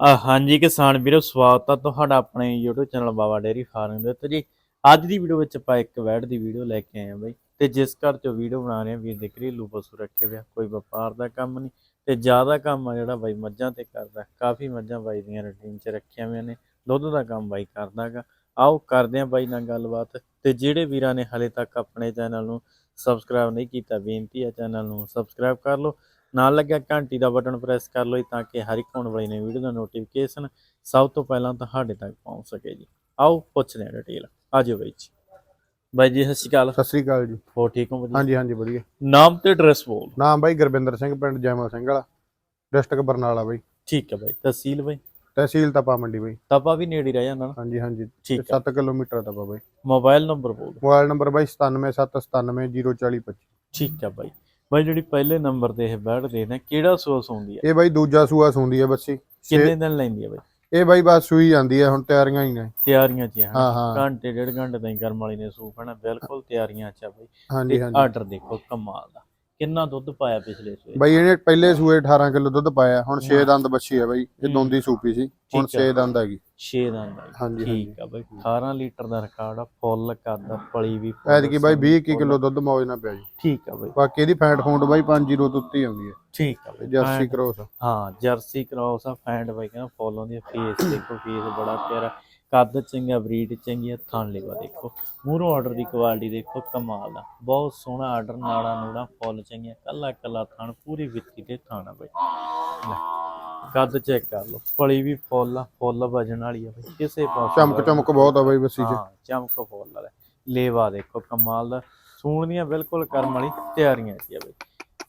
ਆ ਹਾਂਜੀ ਕਿਸਾਨ ਵੀਰੋ, ਸਵਾਗਤ ਆ ਤੁਹਾਡਾ ਆਪਣੇ YouTube channel Baba dairy farm ਦੇ ਉੱਤੇ ਜੀ। ਅੱਜ ਦੀ ਵੀਡੀਓ ਵਿੱਚ ਆਪਾਂ ਇੱਕ ਵੈੜ ਦੀ ਵੀਡੀਓ ਲੈ ਕੇ ਆਏ ਆ ਬਈ ਤੇ ਜਿਸ ਘਰ ਚੋਂ ਵੀਡੀਓ ਬਣਾ ਰਹੇ ਆ, ਵੀਰ ਦੇ ਘਰੇਲੂ ਪਸ਼ੂ ਰੱਖੇ ਹੋਏ ਕੋਈ ਵਪਾਰ ਦਾ ਕੰਮ ਨਹੀਂ ਤੇ ਜ਼ਿਆਦਾ ਕੰਮ ਆ ਜਿਹੜਾ ਬਾਈ ਮੱਝਾਂ ਤੇ ਕਰਦਾ, ਕਾਫੀ ਮੱਝਾਂ ਬਾਈ ਦੀਆਂ ਰੂਟੀਨ 'ਚ ਰੱਖੀਆਂ ਹੋਈਆਂ ਨੇ, ਦੁੱਧ ਦਾ ਕੰਮ ਬਾਈ ਕਰਦਾਗਾ ਆਓ ਕਰਦੇ ਆ ਬਾਈ ਨਾਲ ਗੱਲਬਾਤ ਤੇ ਜਿਹੜੇ ਵੀਰਾਂ ਨੇ ਹਲੇ ਤੱਕ ਆਪਣੇ ਚੈਨਲ ਨੂੰ ਸਬਸਕ੍ਰਾਈਬ ਨਹੀਂ ਕੀਤਾ, ਬੇਨਤੀ ਆ ਚੈਨਲ ਨੂੰ ਸਬਸਕ੍ਰਾਈਬ ਕਰ ਲਓ ਨਾਲ ਲੱਗਿਆ ਘੰਟੀ ਦਾ ਬਟਨ ਪ੍ਰੈਸ ਕਰ ਲਓ ਤਾਂ ਕਿ ਹਰ ਇੱਕ ਆਉਣ ਵਾਲੀ ਨਵੀਂ ਵੀਡੀਓ ਦਾ ਨੋਟੀਫਿਕੇਸ਼ਨ ਸਭ ਤੋਂ ਪਹਿਲਾਂ ਤੁਹਾਡੇ ਤੱਕ ਪਹੁੰਚ ਸਕੇ ਜੀ। ਆਓ ਪੁੱਛਦੇ ਹਾਂ ਡਿਟੇਲ ਆਜੋ ਬਾਈ ਜੀ। ਬਾਈ ਜੀ ਸਤਿ ਸ਼੍ਰੀ ਅਕਾਲ। ਸਤਿ ਸ੍ਰੀ ਅਕਾਲ ਜੀ। ਹੋ ਠੀਕ ਹੋ ਹਾਂਜੀ ਹਾਂਜੀ ਵਧੀਆ। ਨਾਮ ਤੇ ਐਡਰੈਸ ਬੋਲ। ਨਾਮ ਬਾਈ ਗੁਰਵਿੰਦਰ ਸਿੰਘ ਪਿੰਡ ਜੈਮਲ ਸਿੰਘ ਵਾਲਾ ਡਿਸਟ੍ਰਿਕਟ ਬਰਨਾਲਾ ਬਾਈ। ਠੀਕ ਹੈ ਬਾਈ। ਤਹਿਸੀਲ ਬਾਈ? ਤਹਿਸੀਲ ਤਪਾ ਮੰਡੀ ਬਾਈ। ਤਪਾ ਵੀ ਨੇੜੇ ਰਹਿ ਜਾਂਦਾ ਨਾ? ਹਾਂਜੀ ਹਾਂਜੀ। ਠੀਕ ਹੈ। 7 ਕਿਲੋਮੀਟਰ ਤਪਾ ਬਾਈ। ਮੋਬਾਈਲ ਨੰਬਰ ਬੋਲ। ਮੋਬਾਈਲ ਨੰਬਰ ਬਾਈ 9779904025 ਠੀਕ ਹੈ ਬਾਈ। ਬਾਈ ਜਿਹੜੀ ਪਹਿਲੇ ਨੰਬਰ ਤੇ ਇਹ ਬੈਠ ਦੇ ਨੇ ਕਿਹੜਾ ਸੋਸ ਹੁੰਦੀ ਹੈ ਇਹ ਬਾਈ ਦੂਜਾ ਸੂਆ ਸੁੰਦੀ ਹੈ ਬੱਸੀ। ਕਿੰਨੇ ਦਿਨ ਲੈਂਦੀ ਹੈ ਬਾਈ? ਇਹ ਬਾਈ ਬਸ ਸੂਈ ਜਾਂਦੀ ਹੈ ਹੁਣ ਤਿਆਰੀਆਂ ਹੀ ਨੇ। ਤਿਆਰੀਆਂ 'ਚ ਹੀ ਘੰਟੇ ਡੇਢ ਘੰਟੇ ਤਾਈਂ ਕਰਮ ਵਾਲੀ ਨੇ ਸੂਪ ਹਨਾ? ਬਿਲਕੁਲ ਤਿਆਰੀਆਂ 'ਚ ਆ ਬਾਈ। ਹਾਂਜੀ ਹਾਂਜੀ। ਆਰਡਰ ਦੇਖੋ ਕਮਾਲ ਦਾ। ਕਿੰਨਾ ਦੁੱਧ ਪਾਇਆ ਪਿਛਲੇ ਸੂਏ ਬਾਈ ਇਹਨੇ ਪਹਿਲੇ ਸੂਏ 18 ਕਿਲੋ ਦੁੱਧ ਪਾਇਆ ਹੁਣ 6 ਦੰਦ ਬੱਛੀ ਹੈ ਬਾਈ ਇਹ ਹੂੰ। ਦੋਂਦੀ ਸੂਪੀ ਸੀ ਹੁਣ ਠੀਕ 6 ਹੈ। ਦੰਦ ਹੈਗੀ। 6 ਦਾ ਹੁੰਦਾ ਜੀ। ਹਾਂਜੀ, ਠੀਕ ਆ ਬਾਈ 18 ਲੀਟਰ ਦਾ ਰਿਕਾਰਡ ਆ ਫੁੱਲ ਕਰਦਾ ਪਲੀ ਵੀ ਐਤਕੀ ਬਾਈ 20 21 full। ਕਿਲੋ ਦੁੱਧ ਮੌਜ ਨਾਲ ਪਿਆ ਜੀ। ਠੀਕ ਆ ਬਾਈ। ਬਾਕੀ ਇਹਦੀ ਫੈਟ ਫੂਡ ਬਾਈ 5 ਜ਼ੀਰੋ ਤੋਂ ਉੱਤੇ ਹੀ ਆਉਂਦੀ ਹੈ। ਠੀਕ ਆ ਬਾਈ। ਜਰਸੀ ਫੈਂਟ- ਕ੍ਰੋਸ ਹਾਂ ਜਰਸੀ ਕ੍ਰਾਸ ਆ ਫੈਂਡ ਬਾਈ ਕਹਿੰਦਾ ਫੁੱਲ ਆਉਂਦੀ ਆ ਫੇਸ ਦੇਖੋ ਫੇਸ ਬੜਾ ਪਿਆਰਾ। ਕੱਦ ਚੰਗਾ ਬਰੀਡ ਚੰਗੀ ਥਣ ਲੇਵਾ ਦੇਖੋ ਮੂਹਰੋਂ ਆਰਡਰ ਦੀ ਕੁਆਲਿਟੀ ਦੇਖੋ ਕਮਾਲ ਦਾ ਬਹੁਤ ਸੋਹਣਾ ਆਰਡਰ ਨਾੜਾ ਨੂੜਾ ਫੁੱਲ ਚੰਗੀਆਂ ਕੱਲਾ ਕੱਲਾ ਥਣ ਪੂਰੀ ਵਿੱਤੀ ਤੇ ਥਣ ਬਾਈ। ਕੱਦ ਚੈੱਕ ਕਰ ਲਓ। ਫਲੀ ਵੀ ਫੁੱਲ ਆ ਫੁੱਲ ਵਜਣ ਵਾਲੀ ਆ ਬਾਈ ਕਿਸੇ ਪਾਸੇ ਚਮਕ ਚਮਕ ਬਹੁਤ ਆ ਬਾਈ ਬੱਸੀ 'ਚ। ਹਾਂ ਚਮਕ ਫੁੱਲ ਵਾਲਾ ਲੇਵਾ ਦੇਖੋ ਕਮਾਲ ਦਾ। ਸੂਣ ਦੀਆਂ ਬਿਲਕੁਲ ਕਰਮ ਵਾਲੀ ਤਿਆਰੀਆਂ ਸੀ ਆ ਬਈ।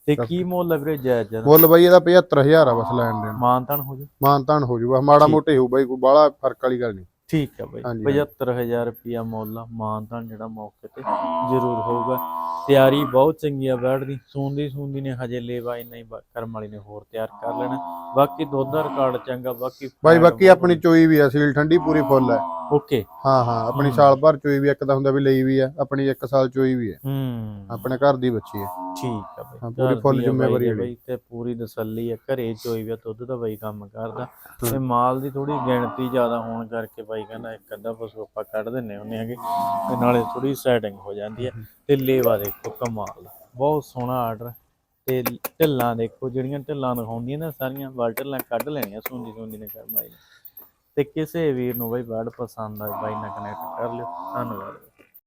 ਤੇ ਕੀ ਮੁੱਲ ਹੈ ਵੀਰੇ ਜਾਇਜ਼ ਜਰਾ ਮੁੱਲ ਬਾਈ ਇਹਦਾ 75000 ਆ ਬਸ ਲੈਣ ਦੇਣ। ਮਾਨਤਨ ਹੋ ਜੂ? ਮਾਨਤਾਨ ਹੋ ਜੂਗਾ ਮਾੜਾ। ਮੋਟੇ ਹੋਊ ਬਾਈ ਕੋਈ ਬਾਹਲਾ ਫ਼ਰਕ ਵਾਲੀ ਗੱਲ ਨਹੀਂ। ਠੀਕ ਹੈ ਬਈ। ਹਾਂਜੀ, ਹਾਂਜੀ। 75000 ਰੁਪਿਆ ਮੁੱਲ ਆ ਮਾਨਤਨ ਜਿਹੜਾ ਮੌਕੇ ਤੇ ਜ਼ਰੂਰ ਹੋਊਗਾ। ਤਿਆਰੀ ਬਹੁਤ ਚੰਗੀ ਆ ਬੈਠ ਦੀ ਸੂੰਦੀ ਸੂੰਦੀ ਨੇ ਹਜੇ ਲੇਵਾ ਇੰਨਾ ਹੀ ਬ- ਕਰਮ ਵਾਲੀ ਨੇ ਹੋਰ ਤਿਆਰ ਕਰ ਲੈਣਾ। ਬਾਕੀ ਦੁੱਧ ਦਾ ਰਿਕਾਰਡ ਚੰਗਾ ਬਾਕੀ ਬਾਈ ਬਾਕੀ ਆਪਣੀ ਚੋਈ ਵੀ ਆ ਸੀਲ ਠੰਡੀ ਪੂਰੀ ਫੁੱਲ ਹੈ ਓਕੇ। ਹਾਂ ਹਾਂ ਆਪਣੀ ਹੂੰ। ਸਾਲ ਭਰ ਚੋਈ ਵੀ ਇੱਕ ਤਾਂ ਹੁੰਦਾ ਵੀ ਲਈ ਵੀ ਆ ਆਪਣੀ ਇੱਕ ਸਾਲ ਚੋਈ ਵੀ ਹੈ ਹੂੰ। ਆਪਣੇ ਘਰ ਦੀ ਬੱਚੀ ਹੈ ਠੀਕ ਆ ਬਈ। ਹਾਂ, ਪੂਰੀ full ਜ਼ਿੰਮੇਵਾਰੀ ਹੈ ਬਈ ਤੇ ਪੂਰੀ ਤਸੱਲੀ ਆ ਘਰੇ ਚੋਈ ਵੀ ਆ, ਦੁੱਧ ਦਾ ਬਈ ਕੰਮ ਕਰਦਾ। ਤੇ ਮਾਲ ਦੀ ਥੋੜੀ ਗਿਣਤੀ ਜ਼ਿਆਦਾ ਹੋਣ ਕਰਕੇ ਬਾਈ ਕਹਿੰਦਾ ਇੱਕ ਅੱਧਾ ਪਸ਼ੂ ਆਪਾਂ ਕੱਢ ਦਿੰਨੇ ਹੁੰਨੇ ਆਗੇ ਤੇ ਨਾਲੇ ਥੋੜੀ ਸੈਟਿੰਗ ਹੋ ਜਾਂਦੀ ਹੈ ਤੇ ਲੇਵਾ ਦੇਖੋ ਕਮਾਲ ਦਾ। ਬਹੁਤ ਸੋਹਣਾ ਆਰਡਰ ਤੇ ਢਿੱਲਾਂ ਦੇਖੋ ਜਿਹੜੀਆਂ ਢਿੱਲਾਂ ਦਿਖਾਉਂਦੀਆਂ ਨੇ ਸਾਰੀਆਂ ਵਾਲ ਢਿੱਲਾਂ ਕੱਢ ਲੈਣੀਆਂ ਸੁੰਦੀ ਸੁੰਦੀ ਨੇ ਕਰਮਾਈ ਨੇ। ਤੇ ਕਿਸੇ ਵੀਰ ਨੂੰ ਬਈ ਬੈਡ ਪਸੰਦ ਆਏ ਬਾਈ ਨਾਲ ਕਨੈਕਟ ਕਰ ਲਿਓ। ਧੰਨਵਾਦ।